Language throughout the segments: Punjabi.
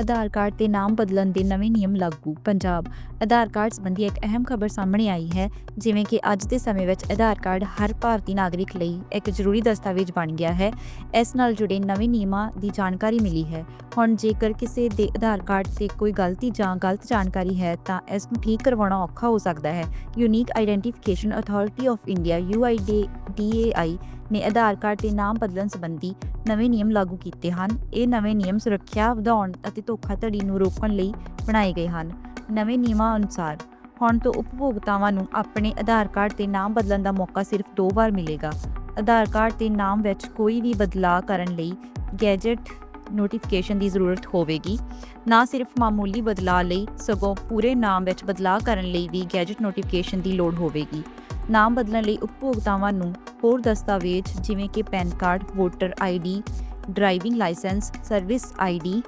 ਆਧਾਰ ਕਾਰਡ ਤੇ ਨਾਮ ਬਦਲਣ ਦੇ ਨਵੇਂ ਨਿਯਮ ਲਾਗੂ। ਪੰਜਾਬ ਆਧਾਰ ਕਾਰਡ ਸੰਬੰਧੀ ਇੱਕ ਅਹਿਮ ਖਬਰ ਸਾਹਮਣੇ ਆਈ ਹੈ, ਜਿਵੇਂ ਕਿ ਅੱਜ ਦੇ ਸਮੇਂ ਵਿੱਚ ਆਧਾਰ ਕਾਰਡ ਹਰ ਭਾਰਤੀ ਨਾਗਰਿਕ ਲਈ ਇੱਕ ਜ਼ਰੂਰੀ ਦਸਤਾਵੇਜ਼ ਬਣ ਗਿਆ ਹੈ। ਇਸ ਨਾਲ ਜੁੜੇ ਨਵੇਂ ਨਿਯਮਾਂ ਦੀ ਜਾਣਕਾਰੀ ਮਿਲੀ ਹੈ। ਹੁਣ ਜੇਕਰ ਕਿਸੇ ਦੇ ਆਧਾਰ ਕਾਰਡ ਤੇ ਕੋਈ ਗਲਤੀ ਜਾਂ ਗਲਤ ਜਾਣਕਾਰੀ ਹੈ, ਤਾਂ ਇਸ ਨੂੰ ਠੀਕ ਕਰਵਾਉਣਾ ਔਖਾ ਹੋ ਸਕਦਾ ਹੈ। Unique identification authority of India UIDAI ਨੇ ਆਧਾਰ ਕਾਰਡ ਤੇ ਨਾਮ ਬਦਲਣ ਸੰਬੰਧੀ ਨਵੇਂ ਨਿਯਮ ਲਾਗੂ ਕੀਤੇ ਹਨ। ਇਹ ਨਵੇਂ ਨਿਯਮ ਸੁਰੱਖਿਆ ਵਧਾਉਣ ਅਤੇ ਧੋਖਾਧੜੀ ਨੂੰ ਰੋਕਣ ਲਈ ਬਣਾਏ ਗਏ ਹਨ। ਨਵੇਂ ਨਿਯਮਾਂ ਅਨੁਸਾਰ ਹੁਣ ਤੋਂ ਉਪਭੋਗਤਾਵਾਂ ਨੂੰ ਆਪਣੇ ਆਧਾਰ ਕਾਰਡ ਤੇ ਨਾਮ ਬਦਲਣ ਦਾ ਮੌਕਾ ਸਿਰਫ ਦੋ ਵਾਰ ਮਿਲੇਗਾ। ਆਧਾਰ ਕਾਰਡ ਤੇ ਨਾਮ ਵਿੱਚ ਕੋਈ ਵੀ ਬਦਲਾਅ ਕਰਨ ਲਈ ਗੈਜਟ ਨੋਟੀਫਿਕੇਸ਼ਨ ਦੀ ਜ਼ਰੂਰਤ ਹੋਵੇਗੀ। ਨਾ ਸਿਰਫ ਮਾਮੂਲੀ ਬਦਲਾਅ ਲਈ, ਸਗੋਂ ਪੂਰੇ ਨਾਮ ਵਿੱਚ ਬਦਲਾਅ ਕਰਨ ਲਈ ਵੀ ਗੈਜਟ ਨੋਟੀਫਿਕੇਸ਼ਨ ਦੀ ਲੋੜ ਹੋਵੇਗੀ। ਨਾਮ ਬਦਲਣ ਲਈ ਉਪਭੋਗਤਾਵਾਂ ਨੂੰ ਹੋਰ ਦਸਤਾਵੇਜ਼, ਜਿਵੇਂ ਕਿ PAN card, voter ID driving licence, service ID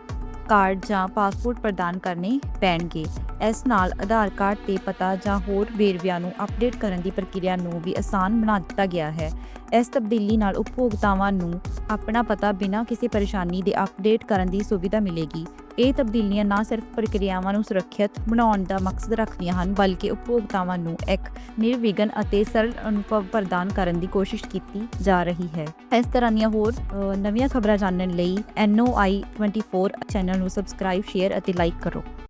card ਜਾਂ ਪਾਸਪੋਰਟ ਪ੍ਰਦਾਨ ਕਰਨੇ ਪੈਣਗੇ। ਇਸ ਨਾਲ ਆਧਾਰ ਕਾਰਡ ਤੇ ਪਤਾ ਜਾਂ ਹੋਰ ਵੇਰਵਿਆਂ ਨੂੰ ਅਪਡੇਟ ਕਰਨ ਦੀ ਪ੍ਰਕਿਰਿਆ ਨੂੰ ਵੀ ਆਸਾਨ ਬਣਾ ਦਿੱਤਾ ਗਿਆ ਹੈ। ਇਸ ਤਬਦੀਲੀ ਨਾਲ ਉਪਭੋਗਤਾਵਾਂ ਨੂੰ ਆਪਣਾ ਪਤਾ ਬਿਨਾਂ ਕਿਸੇ ਪਰੇਸ਼ਾਨੀ ਦੇ ਅਪਡੇਟ ਕਰਨ ਦੀ ਸੁਵਿਧਾ ਮਿਲੇਗੀ। ਇਹ ਤਬਦੀਲੀਆਂ ਨਾ ਸਿਰਫ ਪ੍ਰਕਿਰਿਆਵਾਂ ਨੂੰ ਸੁਰੱਖਿਅਤ ਬਣਾਉਣ ਦਾ ਮਕਸਦ ਰੱਖਦੀਆਂ ਹਨ, ਬਲਕਿ ਉਪਭੋਗਤਾਵਾਂ ਨੂੰ ਇੱਕ ਨਿਰਵਿਘਨ ਅਤੇ ਸਰਲ ਅਨੁਭਵ ਪ੍ਰਦਾਨ ਕਰਨ ਦੀ ਕੋਸ਼ਿਸ਼ ਕੀਤੀ ਜਾ ਰਹੀ ਹੈ। ਇਸ ਤਰ੍ਹਾਂ ਦੀਆਂ ਹੋਰ ਨਵੀਆਂ ਖਬਰਾਂ ਜਾਣਨ ਲਈ NOI 24 ਚੈਨਲ ਨੂੰ ਸਬਸਕ੍ਰਾਈਬ ਸ਼ੇਅਰ ਅਤੇ ਲਾਈਕ ਕਰੋ।